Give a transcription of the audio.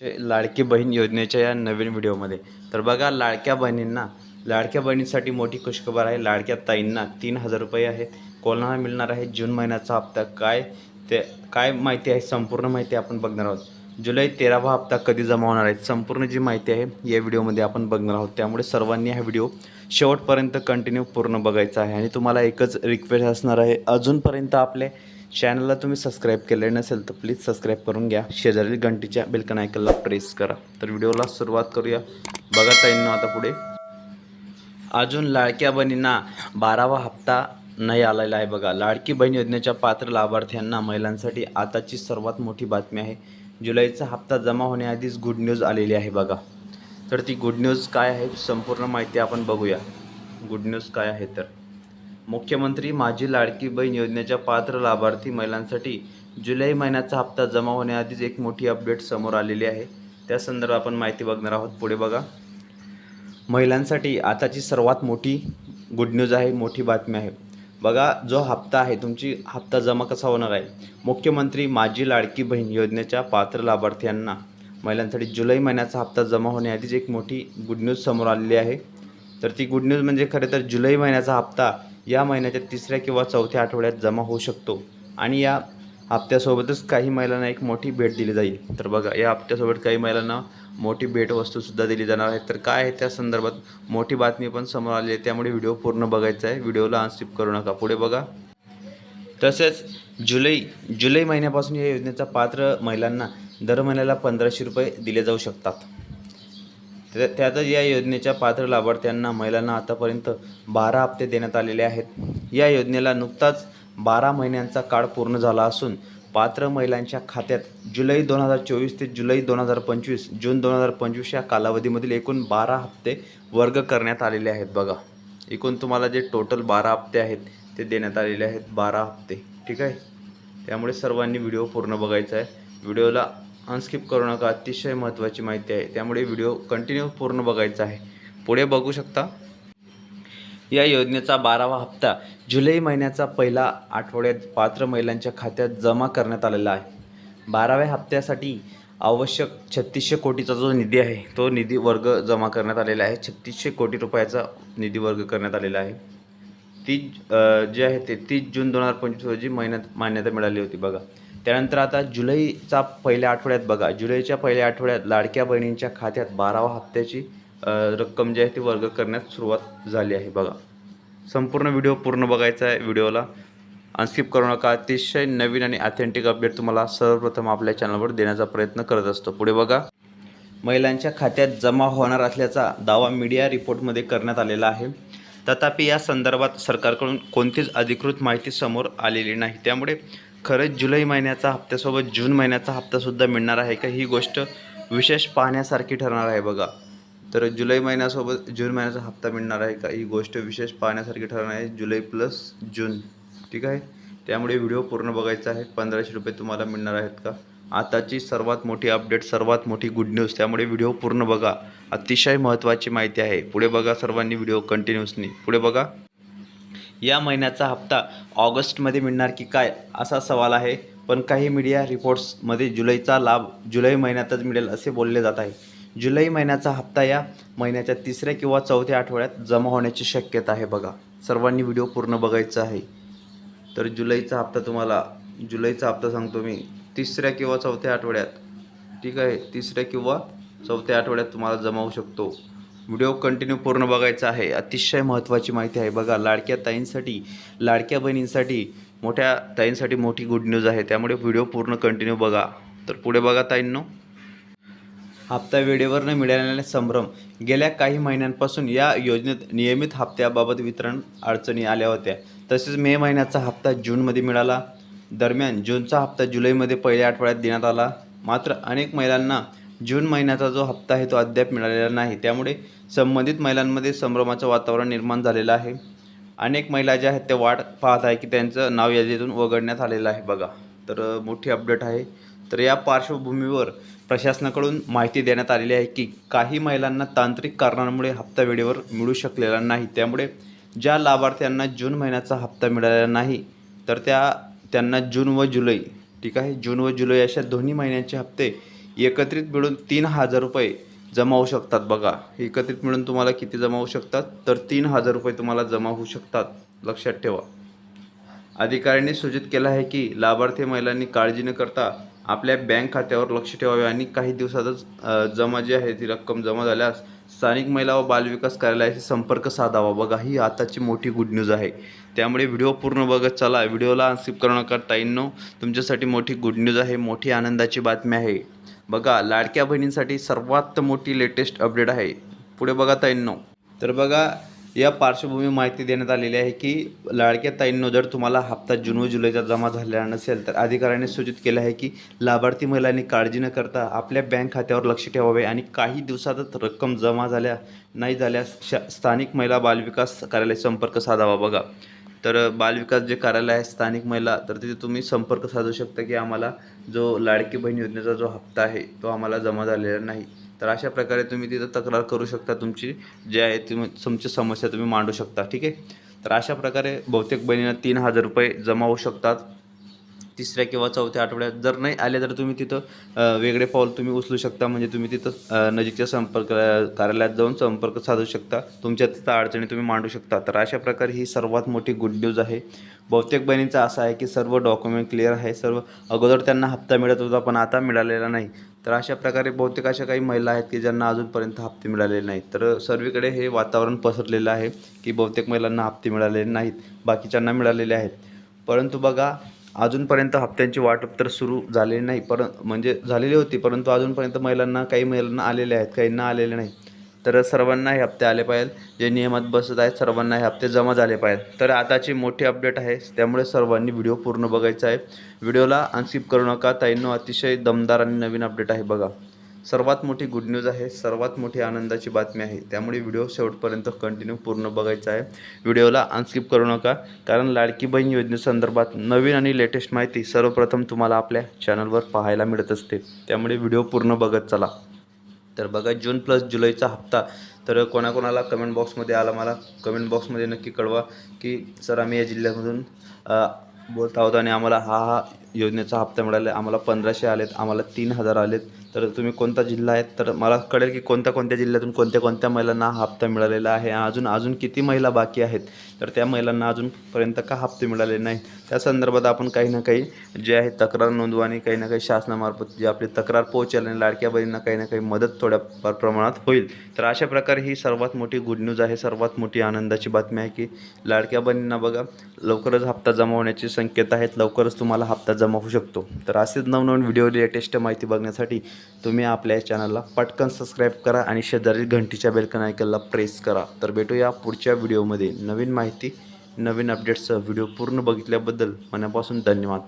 चे लाडकी बहीण योजनेच्या या नवीन व्हिडिओमध्ये. तर बघा लाडक्या बहिणींना लाडक्या बहिणींसाठी मोठी खुशखबर आहे. लाडक्या ताईंना तीन हजार रुपये आहेत. कोणाला मिळणार आहे? जून महिन्याचा हप्ता काय? ते काय माहिती आहे? संपूर्ण माहिती आपण बघणार आहोत. जुलै तेरावा हप्ता कधी जमा होणार आहे? संपूर्ण जी माहिती आहे या व्हिडिओमध्ये आपण बघणार आहोत. त्यामुळे सर्वांनी हा व्हिडिओ शेवटपर्यंत कंटिन्यू पूर्ण बघायचा आहे. आणि तुम्हाला एकच रिक्वेस्ट असणार आहे. अजूनपर्यंत आपले चॅनलला तुम्ही सबस्क्राईब केले नसेल तर प्लीज सबस्क्राईब करून घ्या. शेजारील घंटीच्या बेलकन आयकनला प्रेस करा. तर व्हिडिओला सुरुवात करूया. बघा ताईंना आता पुढे. अजून लाडक्या बहिणींना बारावा हप्ता नाही आलेला आहे बघा. लाडकी बहीण योजनेच्या पात्र लाभार्थ्यांना महिलांसाठी आताची सर्वात मोठी बातमी आहे. जुलैचा हप्ता जमा होण्याआधीच गुड न्यूज आलेली आहे बघा. तर ती गुड न्यूज काय आहे? संपूर्ण माहिती आपण बघूया. गुड न्यूज काय आहे तर. मुख्यमंत्री माझी लाडकी बहीण योजनेच्या पात्र लाभार्थी महिलांसाठी जुलै महिन्याचा हप्ता जमा होण्याआधीच एक मोठी अपडेट समोर आलेली आहे. त्या संदर्भात आपण माहिती बघणार आहोत. पुढे बघा. महिलांसाठी आताची सर्वात मोठी गुड न्यूज आहे मोठी बातमी आहे. बघा जो हप्ता आहे तुमची हप्ता जमा कसा होणार आहे? मुख्यमंत्री माझी लाडकी बहीण योजनेच्या पात्र लाभार्थ्यांना महिलांसाठी जुलै महिन्याचा हप्ता जमा होण्याआधीच एक मोठी गुड न्यूज समोर आलेली आहे. तर ती गुड न्यूज म्हणजे खरं तर जुलै महिन्याचा हप्ता या महिन्याच्या तिसऱ्या किंवा चौथ्या आठवड्यात जमा होऊ शकतो. आणि या हप्त्यासोबतच काही महिलांना एक मोठी भेट दिली जाईल. तर बघा या हप्त्यासोबत काही महिलांना मोठी भेटवस्तूसुद्धा दिली जाणार आहे. तर काय आहे त्या संदर्भात मोठी बातमी पण समोर आली आहे. त्यामुळे व्हिडिओ पूर्ण बघायचा आहे. व्हिडिओला अनस्किप करू नका. पुढे बघा. तसेच जुलै जुलै महिन्यापासून या योजनेचा पात्र महिलांना दर महिन्याला पंधराशे रुपये दिले जाऊ शकतात. त्या- त्यातच या योजनेच्या पात्र लाभार्थ्यांना महिलांना आतापर्यंत बारा हप्ते देण्यात आलेले आहेत. या योजनेला नुकताच बारा महिन्यांचा काळ पूर्ण झाला असून पात्र महिलांच्या खात्यात जुलै दोन हजार चोवीस ते जुलै दोन हजार पंचवीस जून दोन हजार पंचवीस या कालावधीमधील एकूण बारा हप्ते वर्ग करण्यात आलेले आहेत बघा. एकूण तुम्हाला जे टोटल बारा हप्ते आहेत ते देण्यात आलेले आहेत बारा हप्ते. ठीक आहे? त्यामुळे सर्वांनी व्हिडिओ पूर्ण बघायचा आहे. व्हिडिओला अनस्किप करू नका. अतिशय महत्त्वाची माहिती आहे. त्यामुळे व्हिडिओ कंटिन्यू पूर्ण बघायचा आहे. पुढे बघू शकता. या योजनेचा बारावा हप्ता जुलै महिन्याचा पहिला आठवड्यात पात्र महिलांच्या खात्यात जमा करण्यात आलेला आहे. बाराव्या हप्त्यासाठी आवश्यक छत्तीसशे कोटीचा जो निधी आहे तो निधी वर्ग जमा करण्यात आलेला आहे. छत्तीसशे कोटी रुपयाचा निधी वर्ग करण्यात आलेला आहे. तीस जे आहे ते तीस जून दोन हजार पंचवीस रोजी महिन्यात मान्यता मिळाली होती. बघा. त्यानंतर आता जुलैचा पहिल्या आठवड्यात बघा जुलैच्या पहिल्या आठवड्यात लाडक्या बहिणींच्या खात्यात बारावा हप्त्याची रक्कम जी आहे ती वर्ग करण्यास सुरुवात झाली आहे बघा. संपूर्ण व्हिडिओ पूर्ण बघायचा आहे व्हिडिओला. अनस्किप करू नका. अतिशय नवीन आणि ऑथेंटिक अपडेट तुम्हाला सर्वप्रथम आपल्या चॅनलवर देण्याचा प्रयत्न करत असतो. पुढे बघा. महिलांच्या खात्यात जमा होणार असल्याचा दावा मीडिया रिपोर्टमध्ये करण्यात आलेला आहे. तथापि या संदर्भात सरकारकडून कोणतीच अधिकृत माहिती समोर आलेली नाही. त्यामुळे खरंच जुलै महिन्याचा हप्त्यासोबत जून महिन्याचा हप्तासुद्धा मिळणार आहे का? ही गोष्ट विशेष पाहण्यासारखी ठरणार आहे बघा. तर जुलै महिन्यासोबत जून महिन्याचा हप्ता मिळणार आहे का? ही गोष्ट विशेष पाहण्यासारखी ठरणार आहे. जुलै प्लस जून. ठीक आहे? त्यामुळे व्हिडिओ पूर्ण बघायचा आहे. पंधराशे रुपये तुम्हाला मिळणार आहेत का? आताची सर्वात मोठी अपडेट सर्वात मोठी गुड न्यूज त्यामुळे व्हिडिओ पूर्ण बघा. अतिशय महत्त्वाची माहिती आहे. पुढे बघा सर्वांनी व्हिडिओ कंटिन्युअसनी पुढे बघा. या महिन्याचा हप्ता ऑगस्टमध्ये मिळणार की काय असा सवाल आहे. पण काही मीडिया रिपोर्ट्समध्ये जुलैचा लाभ जुलै महिन्यातच मिळेल असे बोलले जात आहे. जुलै महिन्याचा हप्ता या महिन्याच्या तिसऱ्या किंवा चौथ्या आठवड्यात जमा होण्याची शक्यता आहे बघा. सर्वांनी व्हिडिओ पूर्ण बघायचा आहे. तर जुलैचा हप्ता तुम्हाला जुलैचा हप्ता सांगतो मी तिसऱ्या किंवा चौथ्या आठवड्यात. ठीक आहे तिसऱ्या किंवा चौथ्या आठवड्यात तुम्हाला जमा होऊ शकतो. व्हिडिओ कंटिन्यू पूर्ण बघायचा आहे. अतिशय महत्त्वाची माहिती आहे. बघा लाडक्या ताईंसाठी लाडक्या बहिणींसाठी मोठ्या ताईंसाठी मोठी गुड न्यूज आहे. त्यामुळे व्हिडिओ पूर्ण कंटिन्यू बघा. तर पुढे बघा ताईंनो. हप्ता वेळेवर न मिळाल्याने संभ्रम. गेल्या काही महिन्यांपासून या योजनेत नियमित हप्त्याबाबत वितरण अडचणी आल्या होत्या. तसेच मे महिन्याचा हप्ता जूनमध्ये मिळाला. दरम्यान जूनचा हप्ता जुलैमध्ये पहिल्या आठवड्यात देण्यात आला. मात्र अनेक महिलांना जून महिन्याचा जो हप्ता आहे तो अद्याप मिळालेला नाही. त्यामुळे संबंधित महिलांमध्ये संभ्रमाचं वातावरण निर्माण झालेलं आहे. अनेक महिला ज्या आहेत त्या वाट पाहत आहे की त्यांचं नाव यादीतून वगळण्यात आलेलं आहे. बघा तर मोठी अपडेट आहे. तर या पार्श्वभूमीवर प्रशासनाकडून माहिती देण्यात आलेली आहे की काही महिलांना तांत्रिक कारणांमुळे हप्ता वेळेवर मिळू शकलेला नाही. त्यामुळे ज्या लाभार्थ्यांना जून महिन्याचा हप्ता मिळालेला नाही तर त्या त्यांना जून व जुलै ठीक आहे? जून व जुलै अशा दोन्ही महिन्यांचे हप्ते एकत्रित मिळून तीन हजार रुपये जमा होऊ शकतात बघा. एकत्रित मिळून तुम्हाला किती जमा होऊ शकतात? तर तीन हजार रुपये तुम्हाला जमा होऊ शकतात. लक्षात ठेवा. अधिकाऱ्यांनी सूचित केलं आहे की लाभार्थी महिलांनी काळजी न करता आपल्या बँक खात्यावर लक्ष ठेवावे आणि काही दिवसातच जमा जी आहे ती रक्कम जमा झाल्यास स्थानिक महिला व बालविकास कार्यालयाशी संपर्क साधावा. बघा ही आताची मोठी गुड न्यूज आहे. त्यामुळे व्हिडिओ पूर्ण बघत चला. व्हिडिओला अनस्किप करू नका ताईंनो. तुमच्यासाठी मोठी गुड न्यूज आहे. मोठी आनंदाची बातमी आहे. बघा लाडक्या बहिणींसाठी सर्वात मोठी लेटेस्ट अपडेट आहे. पुढे बघा ताईंनो. तर बघा या पार्श्वभूमी माहिती देण्यात आलेली आहे की लाडक्या ताईंनो जर तुम्हाला हप्ता जून व जुलैचा जमा झालेला नसेल तर अधिकाऱ्याने सूचित केलं आहे की लाभार्थी महिलांनी काळजी न करता आपल्या बँक खात्यावर लक्ष ठेवावे आणि काही दिवसातच रक्कम जमा झाल्या नाही झाल्यास शा स्थानिक महिला बालविकास कार्यालय संपर्क साधावा बघा. तर बालविकास जे कार्यालय आहे स्थानिक महिला तर तिथे तुम्ही संपर्क साधू शकता की आम्हाला जो लाडकी बहीण योजनेचा जो हप्ता आहे तो आम्हाला जमा झालेला नाही. तर अशा प्रकारे तुम्ही तिथं तक्रार करू शकता तुमची जे आहे तुम्ही तुमची समस्या तुम्ही मांडू शकता ठीक आहे? तर अशा प्रकारे बहुतेक बहिणींना तीन हजार रुपये जमा होऊ शकतात. तिसऱ्या किंवा चौथ्या आठवड्यात जर नाही आले तर तुम्ही तिथं वेगळे पाऊल तुम्ही उचलू शकता. म्हणजे तुम्ही तिथं नजीकच्या संपर्क कार्यालयात जाऊन संपर्क साधू शकता. तुमच्या तिथं अडचणी तुम्ही मांडू शकता. तर अशा प्रकारे ही सर्वात मोठी गुड न्यूज आहे. बहुतेक बहिणींचं असं आहे की सर्व डॉक्युमेंट क्लिअर आहे. सर्व अगोदर त्यांना हप्ता मिळत होता पण आता मिळालेला नाही. तर अशा प्रकारे बहुतेक अशा काही महिला आहेत की ज्यांना अजूनपर्यंत हप्ते मिळालेले नाहीत. तर सर्वीकडे हे वातावरण पसरलेलं आहे की बहुतेक महिलांना हप्ते मिळालेले नाहीत. बाकीच्यांना मिळालेले आहेत. परंतु बघा अजूनपर्यंत हप्त्यांची वाटप तर सुरू झालेली नाही पर म्हणजे झालेली होती परंतु अजूनपर्यंत महिलांना काही महिलांना आलेले आहेत काहींना आलेले नाही. तर सर्वांना हे हप्ते आले पाहिजेत. जे नियमात बसत आहेत सर्वांना हे हप्ते जमा झाले पाहिजेत. तर आताची मोठी अपडेट आहे त्यामुळे सर्वांनी व्हिडिओ पूर्ण बघायचा आहे. व्हिडिओला अनस्किप करू नका. ताईंनो अतिशय दमदार आणि नवीन अपडेट आहे बघा. सर्वात मोठी गुड न्यूज आहे सर्वात मोठी आनंदाची बातमी आहे. त्यामुळे व्हिडिओ शेवटपर्यंत कंटिन्यू पूर्ण बघायचा आहे. व्हिडिओला अनस्किप करू नका कारण लाडकी बहीण योजनेसंदर्भात नवीन आणि लेटेस्ट माहिती सर्वप्रथम तुम्हाला आपल्या चॅनलवर पाहायला मिळत असते. त्यामुळे व्हिडिओ पूर्ण बघत चला. तर बघा जून प्लस जुलैचा हप्ता. तर कोणाकोणाला कमेंट बॉक्समध्ये आला मला कमेंट बॉक्समध्ये नक्की कळवा की सर आम्ही या जिल्ह्यामधून बोलत आहोत आणि आम्हाला हा हा योजनेचा हप्ता मिळाला. आम्हाला पंधराशे आलेत आम्हाला तीन हजार आलेत. तर तुम्ही कोणता जिल्हा आहेत? तर मला कळेल की कोणत्या कोणत्या जिल्ह्यातून कोणत्या कोणत्या महिलांना हा हप्ता मिळालेला आहे. अजून अजून किती महिला बाकी आहेत? तर त्या महिलांना अजूनपर्यंत का हप्ते मिळाले नाही त्या संदर्भात आपण काही ना काही जे आहे तक्रार नोंदवू आणि काही ना काही शासनामार्फत जे आपली तक्रार पोहोचेल आणि लाडक्या बहिणींना काही ना काही मदत थोड्या फार प्रमाणात होईल. तर अशा प्रकारे ही सर्वात मोठी गुड न्यूज आहे. सर्वात मोठी आनंदाची बातमी आहे की लाडक्या बहिणींना बघा लवकरच हप्ता जमा होण्याचे संकेत आहेत. लवकरच तुम्हाला हप्ता जमा होऊ शकतो. तर असेच नवनवीन व्हिडिओ लेटेस्ट माहिती बघण्यासाठी तुम्ही आपल्या चॅनलला पटकन सबस्क्राईब करा आणि शेजारी घंटीच्या बेलकन आयकनला प्रेस करा. तर भेटूया पुढच्या व्हिडिओमध्ये नवीन माहिती नवीन अपडेटसह व्हिडिओ पूर्ण बघितल्याबद्दल मनापासून धन्यवाद.